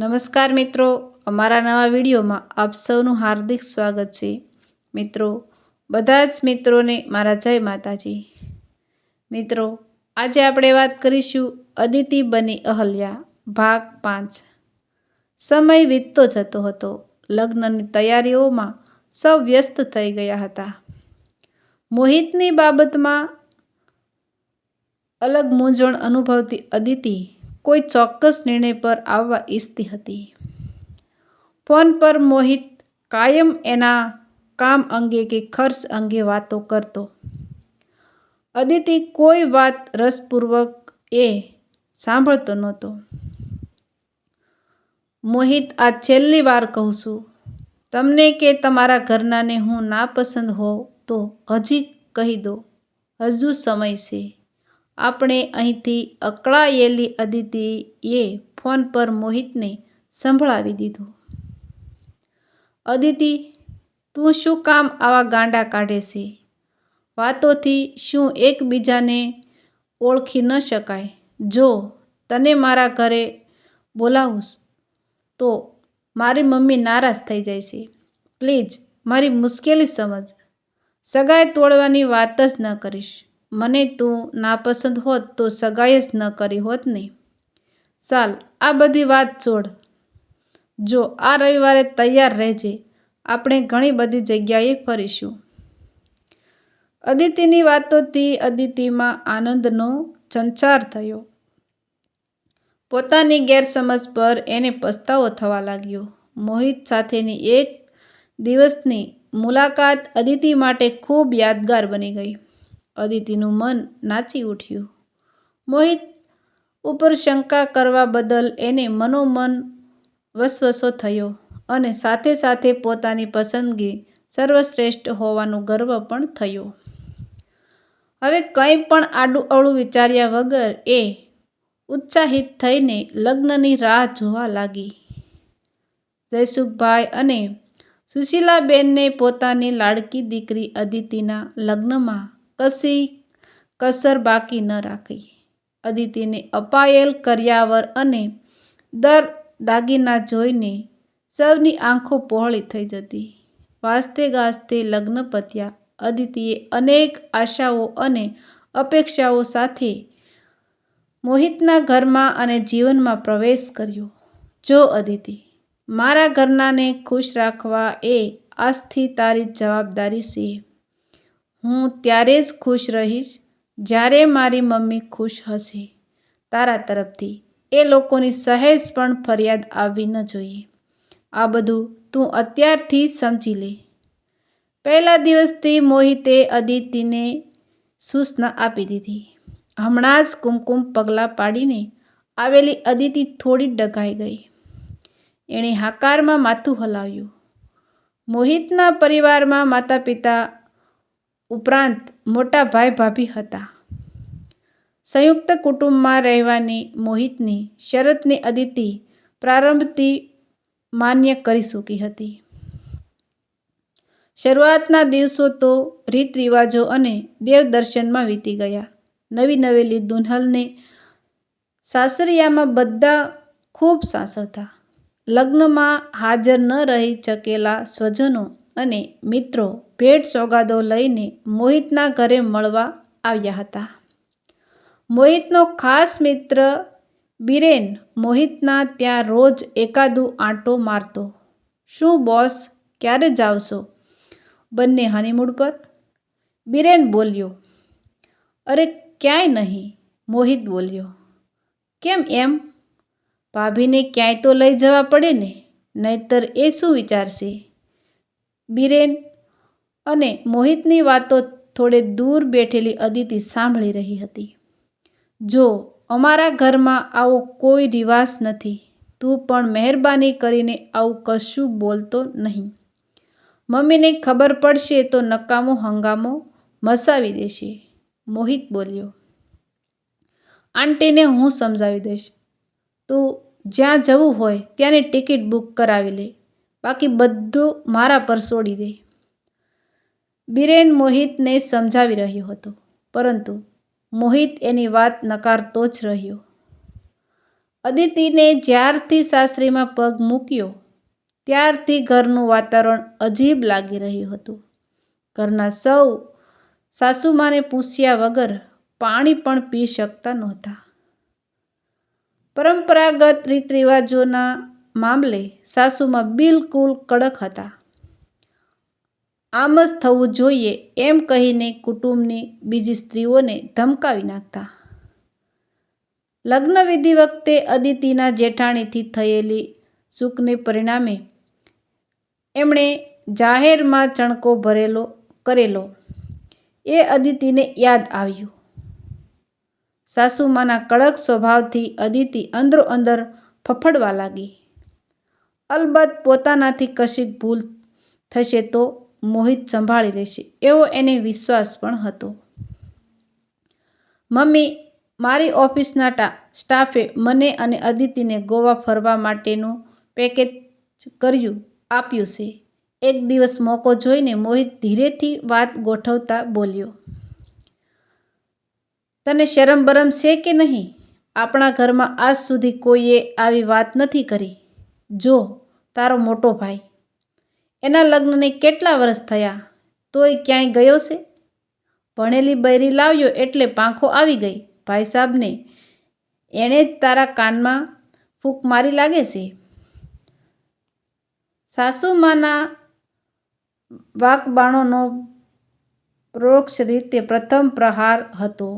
નમસ્કાર મિત્રો, અમારા નવા વિડીયોમાં આપ સૌનું હાર્દિક સ્વાગત છે. મિત્રો, બધા જ મિત્રોને મારા જય માતાજી. મિત્રો, આજે આપણે વાત કરીશું અદિતિ બની અહલ્યા, ભાગ પાંચ. સમય વીતતો જતો હતો. લગ્નની તૈયારીઓમાં સૌ વ્યસ્ત થઈ ગયા હતા. મોહિતની બાબતમાં અલગ મૂંઝવણ અનુભવતી અદિતિ કોઈ ચોક્કસ નિર્ણય પર આવવા ઈચ્છતી હતી. ફોન પર મોહિત કાયમ એના કામ અંગે કે ખર્ચ અંગે વાતો કરતો. અદિતિ કોઈ વાત રસપૂર્વક એ સાંભળતો નહોતો. મોહિત, આ છેલ્લી વાર કહું છું. તમને કે તમારા ઘરનાને હું નાપસંદ હોઉં તો હજી કહી દો. હજુ સમય છે. આપણે અહીંથી અકળાયેલી અદિતિએ ફોન પર મોહિતને સંભળાવી દીધું. અદિતિ, તું શું કામ આવા ગાંડા કાઢે છે? વાતોથી શું એકબીજાને ઓળખી ન શકાય? જો તને મારા ઘરે બોલાવું તો મારી મમ્મી નારાજ થઈ જાય છે. પ્લીઝ, મારી મુશ્કેલી સમજ. સગાઈ તોડવાની વાત જ ન કરીશ. મને તું નાપસંદ હોત તો સગાઈ જ ન કરી હોત ને. ચાલ, આ બધી વાત છોડ. જો આ રવિવારે તૈયાર રહેજે, આપણે ઘણી બધી જગ્યાએ ફરીશું. અદિતિની વાતોથી અદિતિમાં આનંદનો સંચાર થયો. પોતાની ગેરસમજ પર એને પસ્તાવો થવા લાગ્યો. મોહિત સાથેની એક દિવસની મુલાકાત અદિતિ માટે ખૂબ યાદગાર બની ગઈ. અદિતિનું મન નાચી ઉઠ્યું. મોહિત ઉપર શંકા કરવા બદલ એને મનોમન વસવસો થયો અને સાથે સાથે પોતાની પસંદગી સર્વશ્રેષ્ઠ હોવાનો ગર્વ પણ થયો. હવે કંઈ પણ આડું અવળું વિચાર્યા વગર એ ઉત્સાહિત થઈને લગ્નની રાહ જોવા લાગી. જયસુખભાઈ અને સુશીલાબેનને પોતાની લાડકી દીકરી અદિતિના લગ્નમાં કશી કસર બાકી ન રાખી. અદિતિને અપાયેલ કર્યાવર અને દર દાગીના જોઈને સૌની આંખો પહોળી થઈ જતી. વાસ્તે ગાસ્તે લગ્ન પત્યા, અદિતિએ અનેક આશાઓ અને અપેક્ષાઓ સાથે મોહિતના ઘરમાં અને જીવનમાં પ્રવેશ કર્યો. જો, અદિતિ, મારા ઘરનાને ખુશ રાખવા એ આજથી તારી જવાબદારી છે. હું ત્યારે જ ખુશ રહીશ જ્યારે મારી મમ્મી ખુશ હશે. તારા તરફથી એ લોકોની સહેજ પણ ફરિયાદ આવવી ન જોઈએ. આ બધું તું અત્યારથી સમજી લે. પહેલા દિવસથી મોહિતે અદિતિને સૂચના આપી દીધી. હમણાં જ કુમકુમ પગલાં પાડીને આવેલી અદિતિ થોડી ડગાઈ ગઈ. એણે હાકારમાં માથું હલાવ્યું. મોહિતના પરિવારમાં માતા પિતા ઉપરાંત મોટા ભાઈ ભાભી હતા. સંયુક્ત કુટુંબમાં રહેવાની મોહિતની, શરતની અદિતિ પ્રારંભથી માન્ય કરી ચૂકી હતી. શરૂઆતના દિવસો તો રીત રિવાજો અને દેવદર્શનમાં વીતી ગયા. નવી નવેલી દુલ્હનને સાસરિયામાં બધા ખૂબ સાસવતા લગ્નમાં હાજર ન રહી શકેલા સ્વજનો અને મિત્રો ભેટ સોગાદો લઈને મોહિતના ઘરે મળવા આવ્યા હતા. મોહિતનો ખાસ મિત્ર બિરેન મોહિતના ત્યાં રોજ એકાદું આંટો મારતો. શું બોસ, ક્યારે જાવશો? બંને હનીમૂડ પર? બિરેન બોલ્યો, અરે, ક્યાંય નહીં, મોહિત બોલ્યો. કેમ એમ? ભાભીને ક્યાંય તો લઈ જવા પડે ને, નહીતર એ શું વિચારશે? બિરેન અને મોહિતની વાતો થોડે દૂર બેઠેલી અદિતિ સાંભળી રહી હતી. જો અમારા ઘરમાં આવો કોઈ રિવાજ નથી, તું પણ મહેરબાની કરીને આવું કશું બોલતો નહીં. મમ્મીને ખબર પડશે તો નકામો હંગામો મસાવી દેશે, મોહિત બોલ્યો. આંટીને હું સમજાવી દઈશ. તું જ્યાં જવું હોય ત્યાંની ટિકિટ બુક કરાવી લે. બાકી બધું મારા પર છોડી દે. બિરેન મોહિતને સમજાવી રહ્યો હતો, પરંતુ મોહિત એની વાત નકારતો જ રહ્યો. અદિતિને જ્યારથી સાસરીમાં પગ મૂક્યો, ત્યારથી ઘરનું વાતાવરણ અજીબ લાગી રહ્યું હતું. ઘરના સૌ સાસુમાને પૂછ્યા વગર પાણી પણ પી શકતા નહોતા. પરંપરાગત રીત રિવાજોના મામલે સાસુમાં બિલકુલ કડક હતા. આમ જ થવું જોઈએ એમ કહીને કુટુંબની બીજી સ્ત્રીઓને ધમકાવી નાખતા. લગ્નવિધિ વખતે અદિતિના જેઠાણીથી થયેલી સુખને પરિણામે એમણે જાહેરમાં ચણકો ભરેલો કરેલો. એ અદિતિને યાદ આવ્યું. સાસુમાના કડક સ્વભાવથી અદિતિ અંદરો અંદર ફફડવા લાગી. અલબત્ત પોતાનાથી કશીક ભૂલ થશે તો મોહિત સંભાળી લેશે. એવો એને વિશ્વાસ પણ હતો. મમ્મી, મારી ઓફિસના સ્ટાફે મને અને અદિતિને ગોવા ફરવા માટેનું પેકેજ કર્યું, આપ્યું છે. એક દિવસ મોકો જોઈને મોહિત ધીરેથી વાત ગોઠવતા બોલ્યો, તને શરમ બરમ છે કે નહીં? આપણા ઘરમાં આજ સુધી કોઈએ આવી વાત નથી કરી. જો તારો મોટો ભાઈ. એના લગ્નને કેટલા વર્ષ થયા? તોય ક્યાંય ગયો છે? ભણેલી બૈરી લાવ્યો એટલે પાંખો આવી ગઈ. ભાઈ સાહેબને એણે જ તારા કાનમાં ફૂંક મારી લાગે છે? સાસુમાના વાકબાણોનો પરોક્ષ રીતે પ્રથમ પ્રહાર હતો,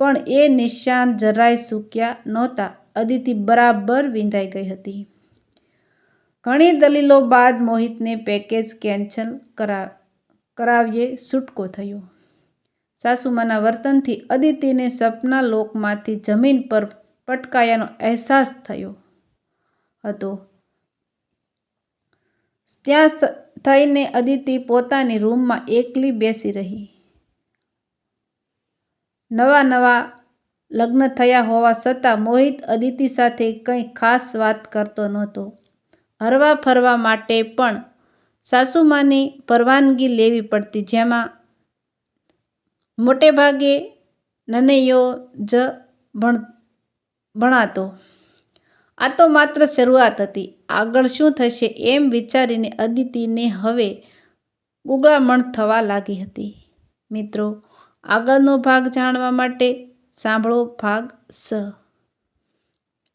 પણ એ નિશાન જરાય સૂક્યા નહોતા. અદિતિ બરાબર વિંધાઈ ગઈ હતી. ઘણી દલીલો બાદ મોહિતને પેકેજ કેન્સલ કરા, કરાવીએ છૂટકો થયો. સાસુમાના વર્તનથી અદિતિને સપના લોકમાંથી જમીન પર પટકાયાનો અહેસાસ થયો હતો. ત્યાં થઈને અદિતિ પોતાની રૂમમાં એકલી બેસી રહી. નવા નવા લગ્ન થયા હોવા છતાં મોહિત અદિતિ સાથે કંઈ ખાસ વાત કરતો નહોતો. હરવા ફરવા માટે પણ સાસુમાની પરવાનગી લેવી પડતી, જેમાં મોટે ભાગે નનૈયો જ ભણ, ભણાતો. આ તો માત્ર શરૂઆત હતી. આગળ શું થશે એમ વિચારીને અદિતિને હવે ગુગળામણ થવા લાગી હતી. મિત્રો, આગળનો ભાગ જાણવા માટે સાંભળો ભાગ સ.